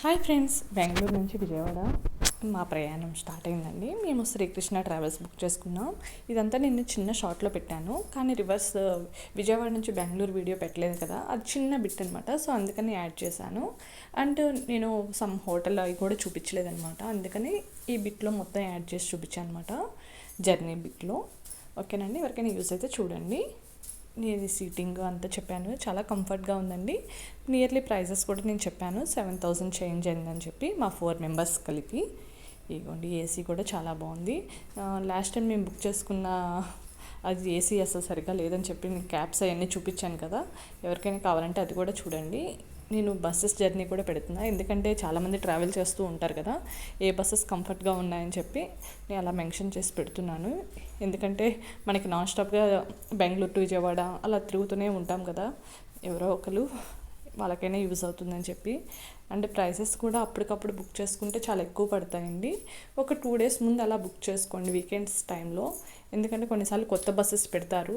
Hi friends Bengaluru నుంచి విజయవాడ. మా ప్రయాణం స్టార్ట్ అయిందండి. మేము శ్రీకృష్ణ ట్రావెల్స్ బుక్ చేసుకున్నాం. ఇదంతా నేను చిన్న షార్ట్లో పెట్టాను. కానీ రివర్స్ విజయవాడ నుంచి బెంగళూరు వీడియో పెట్టలేదు కదా. అది చిన్న బిట్ అనమాట సో అందుకని యాడ్ చేశాను. అండ్ నేను సమ్ హోటల్ అవి కూడా చూపించలేదనమాట అందుకని ఈ బిట్లో మొత్తం యాడ్ చేసి చూపించాను అనమాట జర్నీ బిట్లో. ఓకేనండి? ఎవరికైనా యూస్ అయితే చూడండి. నేను సీటింగ్ అంతా చెప్పాను. చాలా కంఫర్ట్గా ఉందండి. నియర్లీ ప్రైజెస్ కూడా నేను చెప్పాను. సెవెన్ థౌజండ్ చేంజ్ అయిందని చెప్పి మా ఫోర్ మెంబర్స్ కలిపి. ఇదిగోండి ఏసీ కూడా చాలా బాగుంది. లాస్ట్ టైం మేము బుక్ చేసుకున్న అది ఏసీ అసలు సరిగ్గా లేదని చెప్పి నేను క్యాబ్స్ అవన్నీ చూపించాను కదా. ఎవరికైనా కావాలంటే అది కూడా చూడండి. నేను బస్సెస్ జర్నీ కూడా పెడుతున్నా. ఎందుకంటే చాలామంది ట్రావెల్ చేస్తూ ఉంటారు కదా ఏ బస్సెస్ కంఫర్ట్గా ఉన్నాయని చెప్పి నేను అలా మెన్షన్ చేసి పెడుతున్నాను. ఎందుకంటే మనకి నాన్ స్టాప్గా బెంగళూరు టు విజయవాడ అలా తిరుగుతూనే ఉంటాం కదా ఎవరో ఒకరు వాళ్ళకైనా యూజ్ అవుతుందని చెప్పి. అండ్ ప్రైసెస్ కూడా అప్పటికప్పుడు బుక్ చేసుకుంటే చాలా ఎక్కువ పడతాయండి. ఒక టూ డేస్ ముందు అలా బుక్ చేసుకోండి వీకెండ్స్ టైంలో ఎందుకంటే కొన్నిసార్లు కొత్త బస్సెస్ పెడతారు.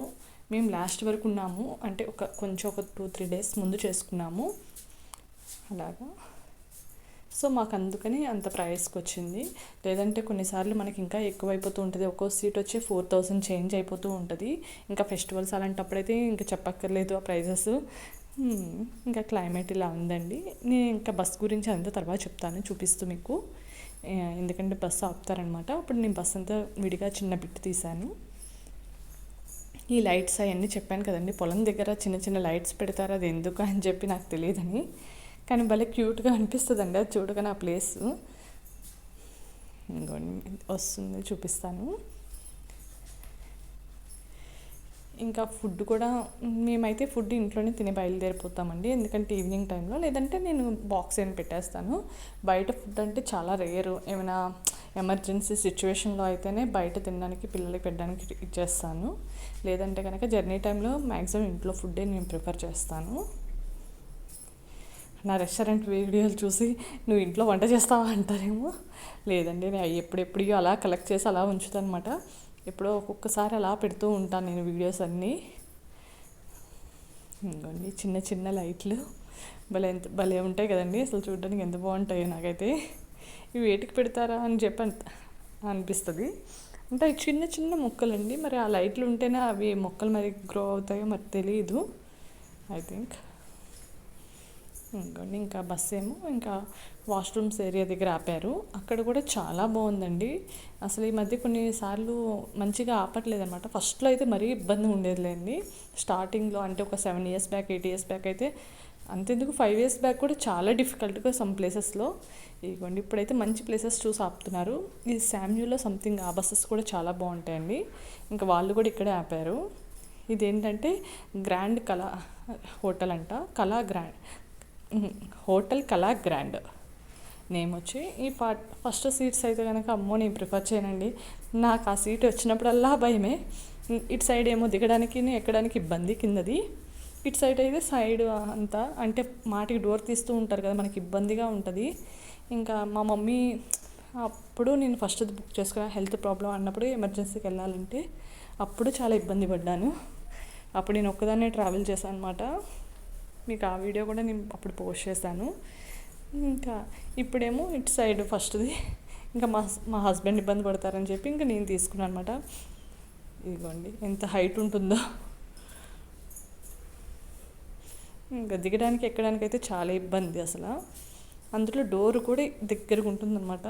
మేము లాస్ట్ వరకు ఉన్నాము. అంటే ఒక కొంచెం ఒక టూ త్రీ డేస్ ముందు చేసుకున్నాము. అలాగా. సో మాకు అందుకని అంత ప్రైస్కి వచ్చింది. లేదంటే కొన్నిసార్లు మనకి ఇంకా ఎక్కువైపోతూ ఉంటుంది. ఒక్కో సీట్ వచ్చి ఫోర్ థౌసండ్ చేంజ్ అయిపోతూ ఉంటుంది. ఇంకా ఫెస్టివల్స్ అలాంటప్పుడైతే ఇంకా చెప్పక్కర్లేదు ఆ ప్రైజెస్ hmm, ఇంకా క్లైమేట్ ఇలా ఉందండి. నేను ఇంకా బస్ గురించి అంతా తర్వాత చెప్తాను చూపిస్తూ మీకు. ఎందుకంటే బస్సు ఆపుతారనమాట అప్పుడు నేను బస్ అంతా విడిగా చిన్న బిట్ తీశాను. ఈ లైట్స్ అవన్నీ చెప్పాను కదండి. పొలం దగ్గర చిన్న చిన్న లైట్స్ పెడతారు. అది ఎందుకు అని చెప్పి నాకు తెలియదని. కానీ భలే క్యూట్గా అనిపిస్తుంది అండి అది చూడగానే ఆ ప్లేస్. ఇంకోండి వస్తుంది చూపిస్తాను. ఇంకా ఫుడ్ కూడా మేమైతే ఫుడ్ ఇంట్లోనే తిని బయలుదేరిపోతామండి. ఎందుకంటే ఈవినింగ్ టైంలో. లేదంటే నేను బాక్స్ ఏం పెట్టేస్తాను. బయట ఫుడ్ అంటే చాలా రేరు. ఏమైనా ఎమర్జెన్సీ సిచ్యువేషన్లో అయితేనే బయట తినడానికి పిల్లలకి పెట్టడానికి ఇచ్చేస్తాను. లేదంటే కనుక జర్నీ టైంలో మ్యాక్సిమం ఇంట్లో ఫుడ్డే నేను ప్రిఫర్ చేస్తాను. నా రెస్టారెంట్ వీడియోలు చూసి నువ్వు ఇంట్లో వంట చేస్తావా? అంటారేమో. లేదండి నేను ఎప్పుడెప్పుడు అలా కలెక్ట్ చేసి అలా ఉంచుతాను అనమాట ఎప్పుడో ఒక్కొక్కసారి అలా పెడుతూ ఉంటాను నేను వీడియోస్ అన్నీ. ఇంకోండి చిన్న చిన్న లైట్లు. భలే ఎంత భలే ఉంటాయి కదండి. అసలు చూడడానికి ఎంత బాగుంటాయో నాకైతే. ఇవి వేటికి పెడతారా అని చెప్పి అనిపిస్తుంది. అంటే చిన్న చిన్న మొక్కలండి. మరి ఆ లైట్లు ఉంటేనే అవి మొక్కలు మరి గ్రో అవుతాయో మరి తెలియదు ఐ థింక్ ఇంకోండి ఇంకా బస్ ఏమో ఇంకా వాష్రూమ్స్ ఏరియా దగ్గర ఆపారు. అక్కడ కూడా చాలా బాగుందండి. అసలు ఈ మధ్య కొన్నిసార్లు మంచిగా ఆపట్లేదు అనమాట ఫస్ట్లో అయితే మరీ ఇబ్బంది ఉండేదిలేండి. స్టార్టింగ్లో అంటే ఒక seven years back eight years back అయితే అంతెందుకు ఫైవ్ ఇయర్స్ బ్యాక్ కూడా చాలా డిఫికల్ట్గా సమ్ ప్లేసెస్లో ఇదిగోండి ఇప్పుడైతే మంచి ప్లేసెస్ చూసి ఆపుతున్నారు. ఈ శామ్యూలో సంథింగ్ ఆ బస్సెస్ కూడా చాలా బాగుంటాయండి. ఇంకా వాళ్ళు కూడా ఇక్కడే ఆపారు. ఇదేంటంటే గ్రాండ్ కళా హోటల్ అంట. Kala grand hotel Kala grand name వచ్చి ఈ పార్ట్ ఫస్ట్ సీట్స్ అయితే కనుక అమ్మో నేను ప్రిఫర్ చేయనండి. నాకు ఆ సీట్ వచ్చినప్పుడల్లా భయమే. ఇటు సైడ్ ఏమో దిగడానికి ఎక్కడానికి ఇబ్బంది కిందది. ఇటు సైడ్ అయితే సైడ్ అంతా. అంటే మాటికి డోర్ తీస్తూ ఉంటారు కదా మనకి ఇబ్బందిగా ఉంటుంది. ఇంకా మా మమ్మీ అప్పుడు నేను ఫస్ట్ బుక్ చేసుకున్న హెల్త్ ప్రాబ్లం అన్నప్పుడు ఎమర్జెన్సీకి వెళ్ళాలంటే అప్పుడు చాలా ఇబ్బంది పడ్డాను. అప్పుడు నేను ఒక్కదాన్నే ట్రావెల్ చేశాను అనమాట మీకు ఆ వీడియో కూడా నేను అప్పుడు పోస్ట్ చేశాను. ఇంకా ఇప్పుడేమో ఇటు సైడ్ ఫస్ట్ది. ఇంకా మా మా హస్బెండ్ ఇబ్బంది పడతారని చెప్పి ఇంకా నేను తీసుకున్నాను అనమాట ఇదిగోండి ఎంత హైట్ ఉంటుందో. ఇంకా దిగడానికి ఎక్కడానికి అయితే చాలా ఇబ్బంది అసలు. అందులో డోర్ కూడా దగ్గరగా ఉంటుందన్నమాట.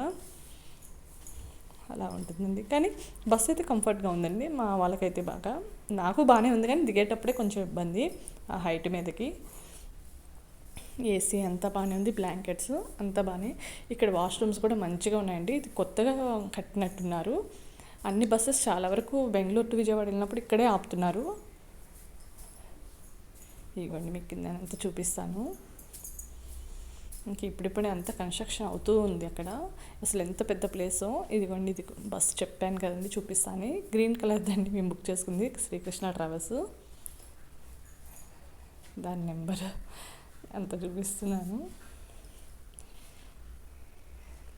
అలా ఉంటుందండి. కానీ బస్సు అయితే కంఫర్ట్గా ఉందండి. మా వాళ్ళకైతే బాగా. నాకు బాగానే ఉంది కానీ దిగేటప్పుడే కొంచెం ఇబ్బంది ఆ హైట్ మీదకి. ఏసీ అంతా బాగానే ఉంది బ్లాంకెట్స్ అంతా బాగానే ఇక్కడ వాష్రూమ్స్ కూడా మంచిగా ఉన్నాయండి. ఇది కొత్తగా కట్టినట్టున్నారు. అన్ని బస్సెస్ చాలా వరకు బెంగళూరు టు విజయవాడ వెళ్ళినప్పుడు ఇక్కడే ఆపుతున్నారు. ఇవ్వండి మీకు కింద అంతా చూపిస్తాను. ఇంక ఇప్పుడిప్పుడే అంత కన్స్ట్రక్షన్ అవుతూ ఉంది అక్కడ. అసలు ఎంత పెద్ద ప్లేసో ఇదిగోండి ఇది బస్ చెప్పాను కదండి చూపిస్తాను. గ్రీన్ కలర్ దాన్ని మేము బుక్ చేసుకుంది శ్రీకృష్ణ ట్రావెల్స్. దాని నెంబర్ అంత చూపిస్తున్నాను.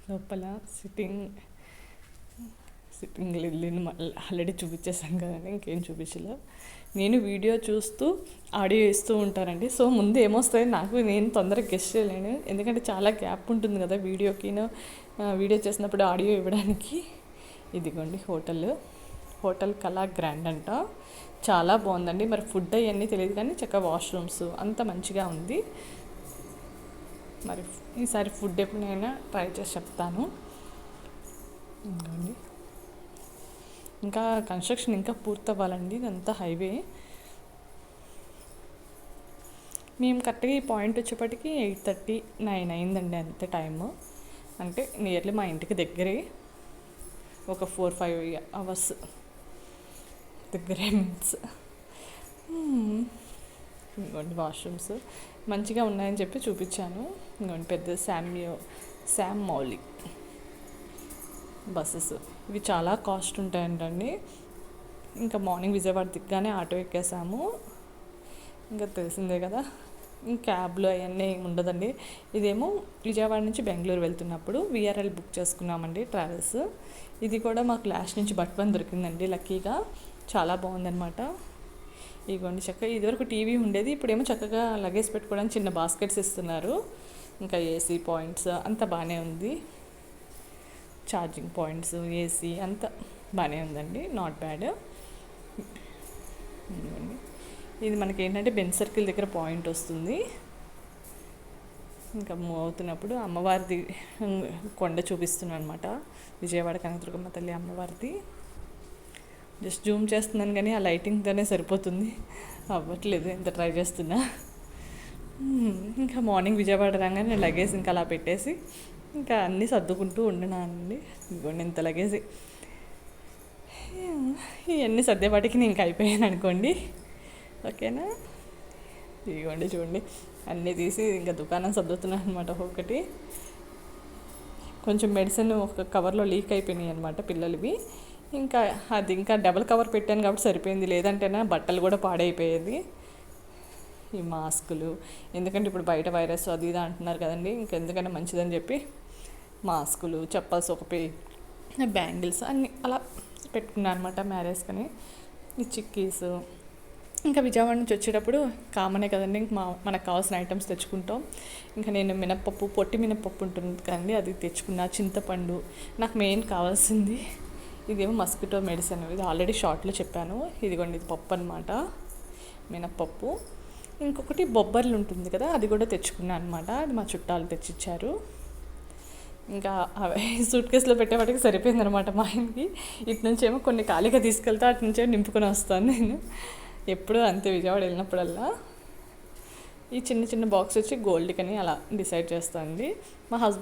లోపల సిట్టింగ్ సిట్టింగ్ లిల్లీని ఆల్రెడీ చూపించేసాం కదండి ఇంకేం చూపించలే నేను వీడియో చూస్తూ ఆడియో ఇస్తూ ఉంటానండి. సో ముందు ఏమొస్తాయి నాకు నేను తొందరగా గెస్ట్ చేయలేను. ఎందుకంటే చాలా గ్యాప్ ఉంటుంది కదా వీడియోకి వీడియో చేసినప్పుడు ఆడియో ఇవ్వడానికి. ఇదిగోండి హోటల్. హోటల్ కళా గ్రాండ్ అంట. చాలా బాగుందండి. మరి ఫుడ్ అవన్నీ తెలియదు కానీ చక్కగా వాష్రూమ్స్ అంత మంచిగా ఉంది. మరి ఈసారి ఫుడ్ ఎప్పుడైనా ట్రై చేసి చెప్తాను. ఇంకోండి ఇంకా కన్స్ట్రక్షన్ ఇంకా పూర్తవ్వాలండి ఇదంతా హైవే మేము కరెక్ట్గా ఈ పాయింట్ వచ్చేప్పటికి ఎయిట్ థర్టీ నైన్ అయిందండి అంతే టైము అంటే నియర్లీ మా ఇంటికి దగ్గరే ఒక ఫోర్ ఫైవ్ అవర్స్ దగ్గరే మీన్స్ hmm. ఇంకోండి వాష్రూమ్స్ మంచిగా ఉన్నాయని చెప్పి చూపించాను. ఇంకోండి పెద్ద శామ్యో శామ్ మౌలిక్ బస్సెస్ ఇవి చాలా కాస్ట్ ఉంటాయంటండి. ఇంకా మార్నింగ్ విజయవాడ దిగ్గానే ఆటో ఎక్కేసాము. ఇంకా తెలిసిందే కదా క్యాబ్లు అవన్నీ ఉండదండి. ఇదేమో విజయవాడ నుంచి బెంగళూరు వెళ్తున్నప్పుడు విఆర్ఎల్ బుక్ చేసుకున్నామండి ట్రావెల్స్ ఇది కూడా మాకు లాస్ట్ నుంచి బట్వన్ దొరికిందండి లక్కీగా చాలా బాగుందనమాట ఇదిగోండి చక్కగా ఇదివరకు టీవీ ఉండేది ఇప్పుడేమో చక్కగా లగేజ్ పెట్టుకోవడానికి చిన్న బాస్కెట్స్ ఇస్తున్నారు. ఇంకా ఏసీ పాయింట్స్ అంతా బాగానే ఉంది. ఛార్జింగ్ పాయింట్స్ ఏసీ అంతా బాగానే ఉందండి. నాట్ బ్యాడ్ ఇది మనకి ఏంటంటే బెన్ సర్కిల్ దగ్గర పాయింట్ వస్తుంది. ఇంకా మూవ్ అవుతున్నప్పుడు అమ్మవారిది కొండ చూపిస్తున్నాను అనమాట విజయవాడ కనకదుర్గమ్మ తల్లి అమ్మవారిది. జస్ట్ జూమ్ చేస్తున్నాను కానీ ఆ లైటింగ్తోనే సరిపోతుంది. అవ్వట్లేదు ఎంత ట్రై చేస్తున్నా. ఇంకా మార్నింగ్ విజయవాడ రాగానే లగేజ్ ఇంకా అలా పెట్టేసి ఇంకా అన్నీ సర్దుకుంటూ ఉండినానండి ఇదిగోండి ఇంత లగేజ్. ఇవన్నీ సర్దేపాటికి నేను ఇంకా అయిపోయాను అనుకోండి. ఓకేనా? ఇదిగోండి చూడండి. అన్నీ తీసి ఇంకా దుకాణం సర్దుతున్నాను అనమాట ఒకటి కొంచెం మెడిసిన్ ఒక కవర్లో లీక్ అయిపోయినాయి అనమాట పిల్లలవి. ఇంకా అది ఇంకా డబల్ కవర్ పెట్టాను కాబట్టి సరిపోయింది. లేదంటేనా బట్టలు కూడా పాడైపోయేది. ఈ మాస్కులు. ఎందుకంటే ఇప్పుడు బయట వైరస్ అది ఇది అంటున్నారు కదండి ఇంకెందుకైనా మంచిదని చెప్పి మాస్కులు చెప్పల్స్ ఒక పే బ్యాంగిల్స్ అన్నీ అలా పెట్టుకున్నాను అనమాట మ్యారేజ్ కానీ. ఈ చిక్కీస్. ఇంకా విజయవాడ నుంచి వచ్చేటప్పుడు కామనే కదండి ఇంక మా మనకు కావాల్సిన ఐటమ్స్ తెచ్చుకుంటాం. ఇంకా నేను మినప్పప్పు పొట్టి మినప్పప్పు ఉంటుంది కదండి అది తెచ్చుకున్నా చింతపండు నాకు మెయిన్ కావాల్సింది ఇదేమో మస్కిటో మెడిసిన్. ఇది ఆల్రెడీ షార్ట్లో చెప్పాను. ఇదిగోండి ఇది పప్పు అనమాట మినప్పప్పు. ఇంకొకటి బొబ్బర్లు ఉంటుంది కదా అది కూడా తెచ్చుకున్నాను అనమాట అది మా చుట్టాలు తెచ్చిచ్చారు. ఇంకా సూట్ కేసులో పెట్టేవాటికి సరిపోయింది అనమాట మా ఆయనకి. ఇటు నుంచి ఏమో కొన్ని ఖాళీగా తీసుకెళ్తే అటు నుంచే నింపుకొని వస్తాను నేను. ఎప్పుడు అంతే విజయవాడ వెళ్ళినప్పుడల్లా. ఈ చిన్న చిన్న బాక్స్ వచ్చి గోల్డ్కని అలా డిసైడ్ చేస్తుంది మా హస్బెండ్